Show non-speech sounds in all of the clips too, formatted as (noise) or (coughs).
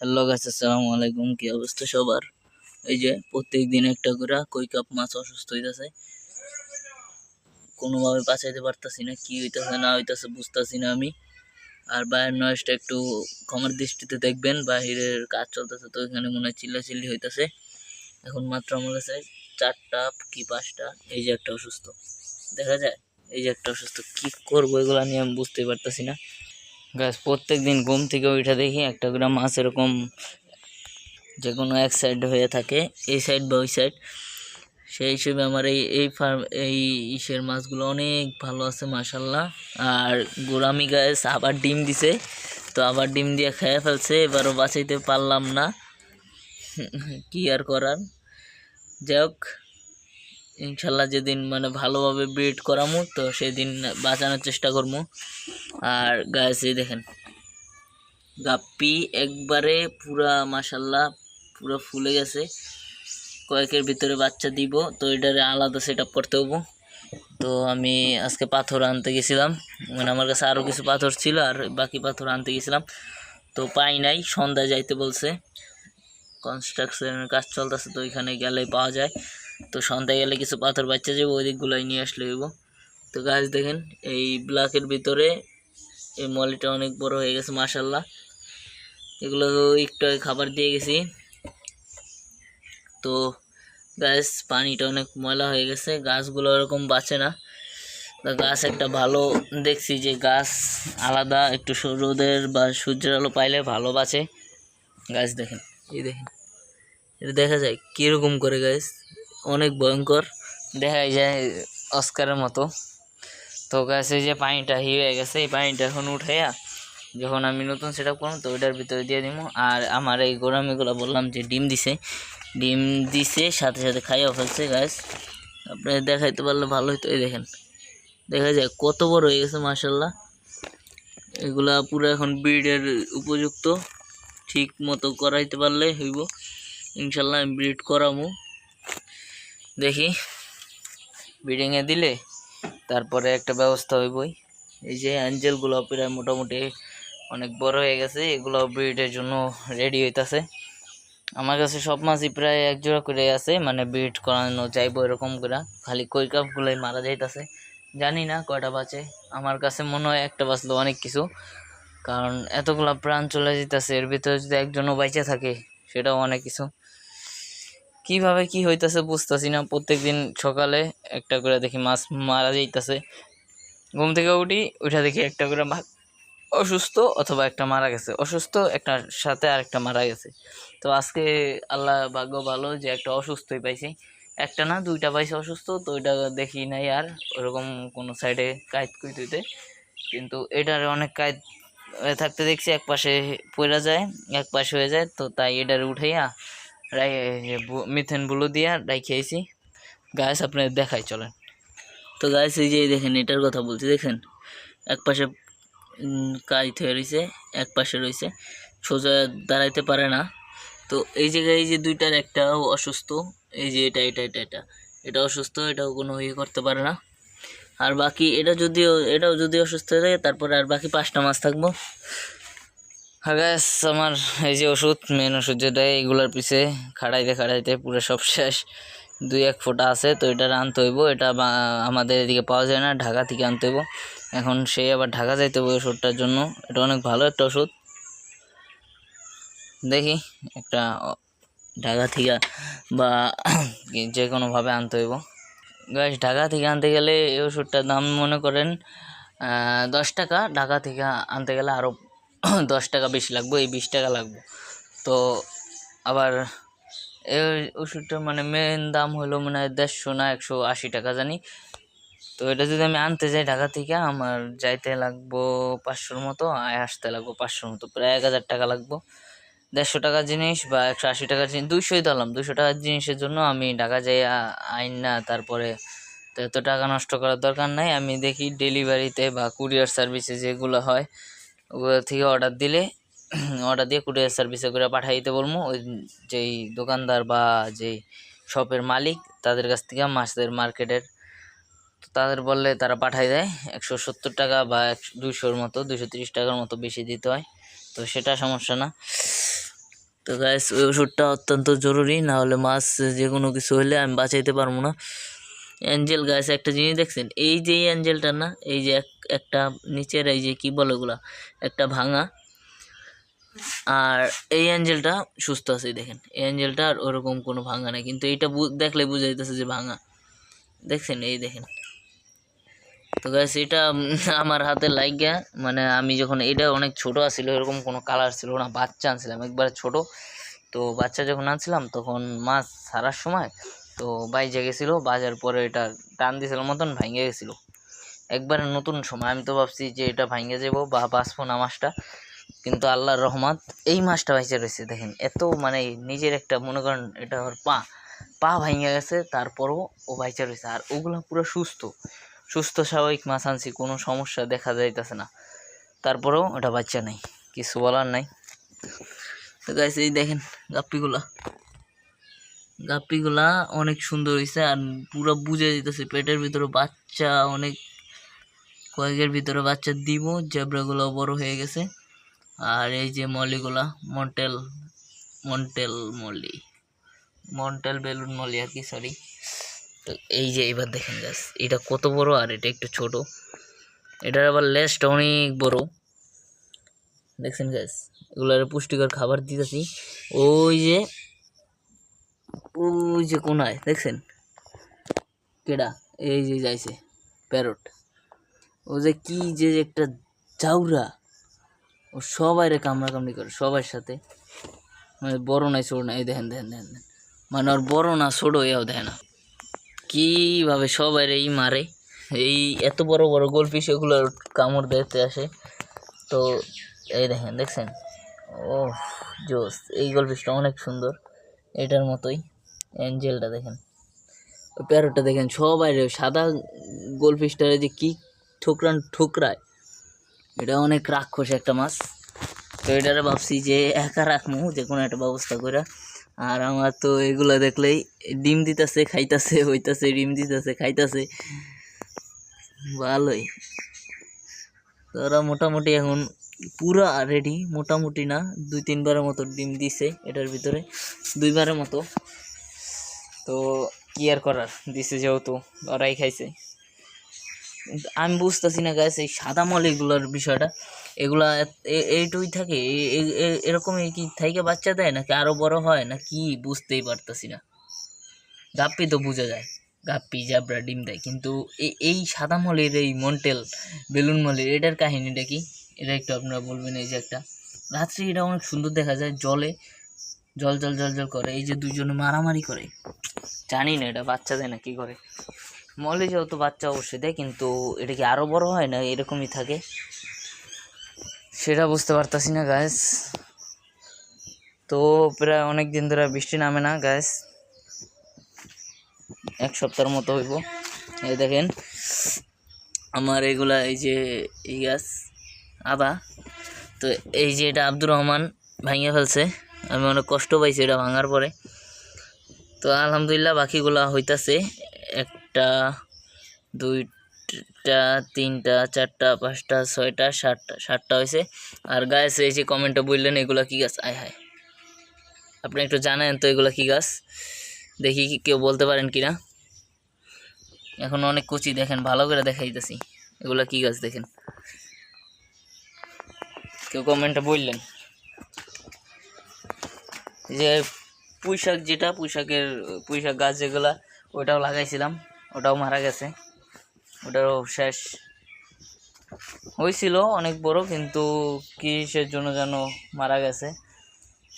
Hello গাছ আসসালামু আলাইকুম। কি অবস্থা সবার? এই যে প্রত্যেক দিন একটা করে কই কাপ মাছ অসুস্থ হইতেছে। কোনোভাবে বাঁচাইতে পারতাছি না, কি হইতাছে, না হইতাছে, বুঝতাছি না আমি। আর বাইরের নয়েজটা একটু ক্ষমার দৃষ্টিতে দেখবেন, বাহিরের কাজ চলতেছে তো এখানে মনে হয় চিল্লাচিল্লি হইতেছে। এখন মাত্র আমার কাছে চারটা কি পাঁচটা, এই যে একটা অসুস্থ। দেখা যায়, এই যে একটা অসুস্থ, কি করব এগুলো নিয়ে আমি বুঝতেই পারতাছি না। গাছ প্রত্যেক দিন ঘুম থেকে উঠে দেখি একটা করে মাছ এরকম যে কোনো এক সাইড হয়ে থাকে, এই সাইড বা ওই সাইড সেই হিসেবে আমার এই এই ফার্ম এই ইসের মাছগুলো অনেক ভালো আছে মাসাল্লাহ আর গোড়ামি গাছ আবার ডিম দিছে, তো আবার ডিম দিয়ে খেয়ে ফেলছে, এবারও বাঁচাইতে পারলাম না। (laughs) কি আর করার? যাই হোক। ইনশাল্লাহ যেদিন মানে ভালোভাবে ব্রিড করামু, তো সেদিন বাঁচানোর চেষ্টা করব আর গাছ দেখেন, গাপ্পি একবারে পুরা মাসাল্লাহ পুরো ফুলে গেছে। কয়েকের ভিতরে বাচ্চা দিব, তো এটারে আলাদা সেট আপ করতে হব। তো আমি আজকে পাথর আনতে গেছিলাম। মানে আমার কাছে আরও কিছু পাথর ছিল, আর বাকি পাথর আনতে গেছিলাম। তো পাই নাই, সন্ধ্যায় যাইতে বলছে। কনস্ট্রাকশনের কাজ চলতেছে, তো ওইখানে গেলে পাওয়া যায়। তো সন্ধ্যায় গেলে কিছু পাথর বাচ্চা যাব, ওই দিকগুলোই নিয়ে আসলে হইব। তো গাছ দেখেন, এই ব্লকের ভিতরে এই মলিটা অনেক বড় হয়ে গেছে মাসাল্লাহ এগুলো একটু খাবার দিয়ে গেছি। তো গাছ পানিটা অনেক ময়লা হয়ে গেছে, গাছগুলো ওরকম বাঁচে না। তো গাছ একটা ভালো দেখছি যে গাছ আলাদা, একটু সু- রোদের বা সূর্যের আলো পাইলে ভালো বাঁচে। গাছ দেখেন, এই দেখেন, এটা দেখা যায় কীরকম করে গাছ অনেক ভয়ঙ্কর। দেখা যায় অস্কারের মতো। তো গাছে যে পানিটা হয়ে গেছে, এই পানিটা এখন উঠাইয়া যখন আমি নতুন সেট আপ করব, তো ওইটার ভিতরে দিয়ে দিব আর আমার এই গোড়ামিগুলো বললাম যে ডিম দিছে। ডিম দিছে, সাথে সাথে খাইয়া ফেলছে গাছ। আপনি দেখাইতে পারলে ভালো হতো এই দেখেন। দেখা যায় কত বড় হয়ে গেছে মার্শাল্লাহ এগুলা পুরো এখন ব্রিডের উপযুক্ত। ঠিক মতো করাইতে পারলে হইব। ইনশাল্লাহ আমি ব্রিড করামু। দেখি। ব্রিডিংয়ে দিলে তারপরে একটা ব্যবস্থা হইবই এই যে অ্যাঞ্জেলগুলো প্রায় মোটামুটি অনেক বড় হয়ে গেছে, এগুলো ব্রিডের জন্য রেডি হইতাছে। আমার কাছে সব মাছই প্রায় এক জোড়া করে আছে মানে ব্রিড করানো চাইব এরকম করে। খালি কই কাপগুলোই মারা যাইতাছে। জানি না কয়টা বাঁচে। আমার কাছে মনে হয় একটা বাঁচলো অনেক কিছু। কারণ এতগুলা প্রাণ চলে যেতেছে এর ভিতরে যদি একজনও বাইচে থাকে, সেটাও অনেক কিছু। কীভাবে কি হইতাছে বুঝতেছি না। প্রত্যেক দিন সকালে একটা করে দেখি মাছ মারা যাইতাছে। ঘুম থেকে উঠি, উঠে দেখি একটা করে অসুস্থ অথবা একটা মারা গেছে। অসুস্থ, একটার সাথে আরেকটা মারা গেছে। তো আজকে আল্লাহ ভাগ্য ভালো যে একটা অসুস্থই পাইছি। একটা না, দুইটা পাইছি অসুস্থ, তো ওইটা দেখি নাই আর ওরকম কোনো সাইডে কায়দ কুইতুইতে কিন্তু এটার অনেক কায়দ থাকতে দেখছি এক পাশে পড়া যায় এক পাশে হয়ে যায়, তো তাই এটার উঠাইয়া মিথেন বুলো দিয়া রাইখিয়েছি গাছ আপনার দেখাই, চলেন। তো গাছ এই যে দেখেন, এটার কথা বলছি, দেখেন। এক পাশে কাইত হয়ে রয়েছে এক পাশে রয়েছে সোজা দাঁড়াইতে পারে না। তো এই জায়গায় এই যে দুইটার একটাও অসুস্থ, এই যে এটা এটা এটা এটা। এটা অসুস্থ, এটাও কোনো ইয়ে করতে পারে না। আর বাকি, এটা যদিও, এটাও যদি অসুস্থ হয়ে থাকে, তারপরে আর বাকি পাঁচটা মাছ থাকব। আর গ্যাস আমার এই যে ওষুধ মেন ওষুধ যেটা এইগুলোর পিছে খাড়াইতে খাড়াইতে পুরো সব শেষ। দুই এক ফোঁটা আছে, তো এটা আনতে হইব। এটা আমাদের এদিকে পাওয়া যায় না, ঢাকা থেকে আনতে হইব। এখন সেই আবার ঢাকা যাইতে হবে ওষুধটার জন্য। এটা অনেক ভালো একটা ওষুধ। দেখি, একটা ঢাকা থেকে বা (clears throat) যে কোনোভাবে আনতে হইব। গাছ ঢাকা থেকে আনতে গেলে এই ওষুধটার দাম মনে করেন দশ টাকা। ঢাকা থেকে আনতে গেলে আরও (coughs) দশ টাকা বেশি লাগবে, এই বিশ টাকা লাগবে। তো আবার এই ওষুধটা মানে মেন দাম হলো মানে দেড়শো না একশো আশি টাকা জানি। তো এটা যদি আমি আনতে যাই ঢাকা থেকে, আমার যাইতে লাগবো পাঁচশোর মতো আয় আসতে লাগবো পাঁচশোর মতো, প্রায় এক হাজার টাকা লাগবো। দেড়শো টাকার জিনিস বা একশো আশি টাকার জিনিস, দুইশোই ধরলাম দুশো টাকার জিনিসের জন্য আমি ঢাকা যাই আইন না, তারপরে তো এত টাকা নষ্ট করার দরকার নাই। আমি দেখি ডেলিভারিতে বা কুরিয়ার সার্ভিসে যেগুলো হয় ওগুলো থেকে অর্ডার দিলে অর্ডার দিয়ে কুরিয়ার সার্ভিসে করে পাঠিয়ে দিতে বলব। ওই যেই দোকানদার বা যেই শপের মালিক, তাদের কাছ থেকে মাছের মার্কেটের তো তাদের বললে তারা পাঠায় দেয়। একশো সত্তর টাকা বা একশো দুশোর মতো দুশো তিরিশ টাকার মতো বেশি দিতে হয়। তো সেটা সমস্যা না। তো গ্যাস ওই ওষুধটা অত্যন্ত জরুরি, না হলে মাছ যে কোনো কিছু হলে আমি বাঁচাইতে পারব না। অ্যাঞ্জেল গাছ, একটা জিনিস দেখছেন? এই যে অ্যাঞ্জেলটা না, এই যে এক, একটা নিচের এই যে কী বলে ওগুলা? একটা ভাঙা। আর এই অ্যাঞ্জেলটা সুস্থ আছে দেখেন। এই অ্যাঞ্জেলটা আর ওরকম কোনো ভাঙা নেই, কিন্তু এইটা দেখলে বোঝা যাইতেছে যে ভাঙা। দেখছেন? এই দেখেন। তো গাছ এটা (laughs) আমার হাতে লাগিয়া মানে আমি যখন, এটা অনেক ছোট আছিল, এরকম কোনো কালার ছিল না, বাচ্চা আনছিলাম, একবার ছোট। তো বাচ্চা যখন আনছিলাম, তখন মাছ ছাড়ার সময় তো বাইজে গেছিল, বাজার পরে এটা টান দিছিল মতন ভাঙে গেছিল। একবারে নতুন সময়, আমি তো ভাবছি যে এটা ভাঙে যাব, বা বাঁচবো না মাছটা। কিন্তু আল্লাহর রহমত, এই মাছটা বাইচে রয়েছে, দেখেন। এত মানে নিজের একটা, মনে করেন এটা ওর পা পা ভাঙে গেছে, তারপরও ও বাইচে রয়েছে। আর ওগুলো পুরো সুস্থ। সুস্থ স্বাভাবিক মাছ আনছি, কোনো সমস্যা দেখা যাইতেছে না। তারপরেও ওটা বাচ্চা নেই, কিছু বলার নাই। তো গাইস এই দেখেন গাপ্পিগুলা। গাপ্পিগুলা অনেক সুন্দর হয়েছে আর পুরো বুঝে দিতেছে, পেটের ভিতরে বাচ্চা অনেক কয়েকের ভিতরে বাচ্চা দিব, জেব্রাগুলো বড় হয়ে গেছে। আর এই যে মলিগুলা, মন্টেল মন্টেল মলি, মন্টেল বেলুন মলি আর কি সরি তো এই যে এবার দেখেন গাছ এটা কত বড় আর এটা একটু ছোট। এটার আবার লেজটা অনেক বড়। দেখছেন গাছ এগুলার পুষ্টিকর খাবার দিতেছি। ওই যে ওই যে কোনায়, দেখছেন? কেডা? এই যে যাইছে, প্যারট। ও যে কি যে একটা চাউরা ও সবাই রে কামড়া কামড়ি করে, সবার সাথে। মানে বড় নাই, ছোট নাই দেখেন দেখেন দেখেন। মানে ওর বড় না, ছোট, এও দেখে না। কীভাবে সবাই এই মারে। এই এত বড় বড় গোলফিশ এগুলো কামড় দিতে আসে। তো এই দেখেন, দেখছেন? ও জোস, এই গোলফিশটা অনেক সুন্দর। এটার মতোই। অ্যাঞ্জেলটা দেখেন। ওই প্যারোটটা দেখেন, সবাই সাদা গোলফিশটারে যে কি ঠোকরান ঠোকরায়। এটা অনেক রাক্ষস একটা মাছ। তো এটারে ভাবছি যে একা রাখমু যে কোনো একটা ব্যবস্থা করে আর আমার তো এগুলো দেখলেই ডিম দিতেছে, খাইতাছে, হইতাছে, ডিম দিতেছে, খাইতাছে। ভালোই। তো ওরা মোটামুটি এখন পুরা রেডি মোটামুটি না, দুই তিনবারের মতো ডিম দিছে এটার ভিতরে। দুইবারের মতো। তো কি আর করার? দিছে যেহেতু, ওরাই খাইছে। আমি বুঝতেছি না গাছ এই সাদা মল এগুলোর বিষয়টা। এগুলা এইটুই থাকে, এ- এ- এ- এরকমই কি থাইকে বাচ্চা দেয় নাকি আরও বড় হয় না কি বুঝতেই পারতাছি না। গাপ্পি তো বোঝা যায়, গাপ্পি, জাবরা, ডিম দেয়। কিন্তু এই সাদা মলির এই মন্টেল, বেলুন মলের, এটার কাহিনীটা কি? এটা একটু আপনারা বলবেন এই যে একটা। রাত্রে এটা অনেক সুন্দর দেখা যায়, জলে জল জল জল জল করে। এই যে দুজনে মারামারি করে। জানি না এটা বাচ্চা দেয় না কি করে। মলে যেহেতু বাচ্চা অবশ্যই দেয়, কিন্তু এটা কি আরও বড় হয় না এরকমই থাকে? সেটা বুঝতে পারতাছি না গ্যাস তো প্রায় অনেক দিন ধরে বৃষ্টি নামে না গ্যাস এক সপ্তাহের মতো হইব। এই দেখেন, আমার এগুলা এই যে এই গাছ আদা। তো এই যে এটা আব্দুর রহমান ভাঙিয়ে ফেলছে। আমি অনেক কষ্ট পাইছি এটা ভাঙার পরে। তো আলহামদুলিল্লাহ বাকিগুলা হইতাছে। একটা, দুইটা, তিনটা, চারটা, পাঁচটা, ছয়টা, সাতটা সাতটা হয়েছে আর গাছ যে কমেন্টে বললেন, এগুলা কি গাছ? আয় হায়। আপনি একটু জানেন তো এগুলা কি গাছ? দেখি কেউ বলতে পারেন কি না এখন অনেক কুচি দেখেন, ভালো করে দেখাইতেছি। এগুলা কি গাছ দেখেন? কেউ কমেন্টে বললেন? যে পুঁইশাক যেটা, পুঁইশাকের, পুঁইশাক গাছ যেগুলা ওটাও লাগাইছিলাম, ওটাও মারা গেছে। ওটাও শেষ। হয়েছিল অনেক বড়, কিন্তু কিসের জন্য যেন মারা গেছে?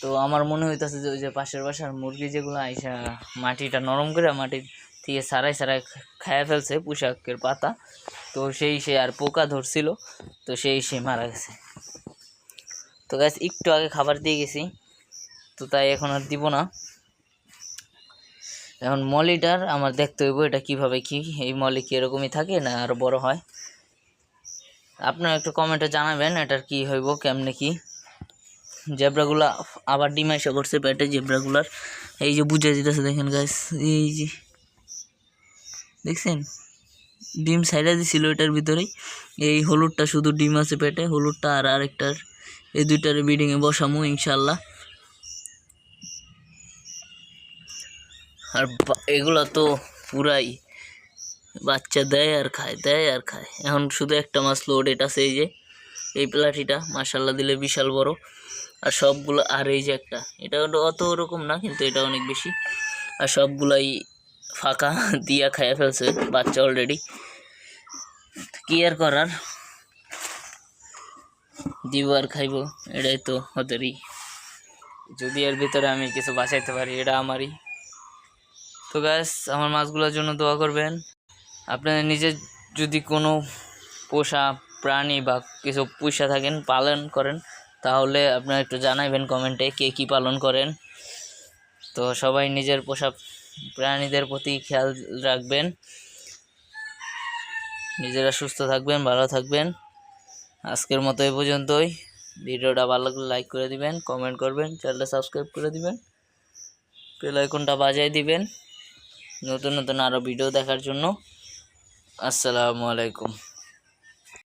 তো আমার মনে হইতাছে যে ওই যে পাশের বাসার মুরগি যেগুলো আইসা মাটিটা নরম করে মাটির থেকে সারাই সারাই খায়া ফেলছে পোশাকের পাতা, তো সেই সে আর পোকা ধরছিল, তো সেই সে মারা গেছে। তো গাছ একটু আগে খাবার দিয়ে গেছি। তো তাই এখন আর দিব না। এখন মলিটার, আমার দেখতে হইব এটা কীভাবে কি, এই মলি কি এরকমই থাকে না আরও বড় হয়। আপনারা একটু কমেন্টে জানাবেন এটার কি হইব, কেমনে কি। জেব্রাগুলা আবার ডিম এসে করছে পেটে জেব্রাগুলার। এই যে বুঝে দিতেছে দেখেন গাছ এই যে দেখছেন? ডিম সাইডে দিছিল এটার ভিতরেই। এই হলুদটা শুধু ডিম আছে পেটে, হলুদটা আর আরেকটার, এই দুইটার বিডিংয়ে বসামু ইনশাল্লাহ আর এগুলো তো পুরাই বাচ্চা দেয় আর খায়, দেয় আর খায়। এখন শুধু একটা মাছ লোডেড আছে এই যে, এই প্লাটিটা মাসাল্লা দিলে বিশাল বড়। আর সবগুলো, আর এই যে একটা, এটা অত ওরকম না, কিন্তু এটা অনেক বেশি। আর সবগুলাই ফাঁকা (laughs) দিয়া খাইয়া ফেলছে বাচ্চা অলরেডি কি আর করার? দিব আর খাইব, এটাই তো ওদেরই। যদি এর ভিতরে আমি কিছু বাঁচাইতে পারি, এটা আমারই। তো গ্যাস আমার মাছগুলোর জন্য দোয়া করবেন। আপনাদের নিজের যদি কোনো পোষা প্রাণী বা কিছু পয়সা থাকেন, পালন করেন, তাহলে আপনারা একটু জানাবেন কমেন্টে কে কী পালন করেন। তো সবাই নিজের পোষা প্রাণীদের প্রতি খেয়াল রাখবেন। নিজেরা সুস্থ থাকবেন, ভালো থাকবেন। আজকের মতো এই পর্যন্তই। ভিডিওটা ভালো লাগলে লাইক করে দিবেন কমেন্ট করবেন চ্যানেলটা সাবস্ক্রাইব করে দিবেন। বেল আইকনটা বাজায় দিবেন। নতুন নতুন আরও ভিডিও দেখার জন্য। আসসালামু আলাইকুম।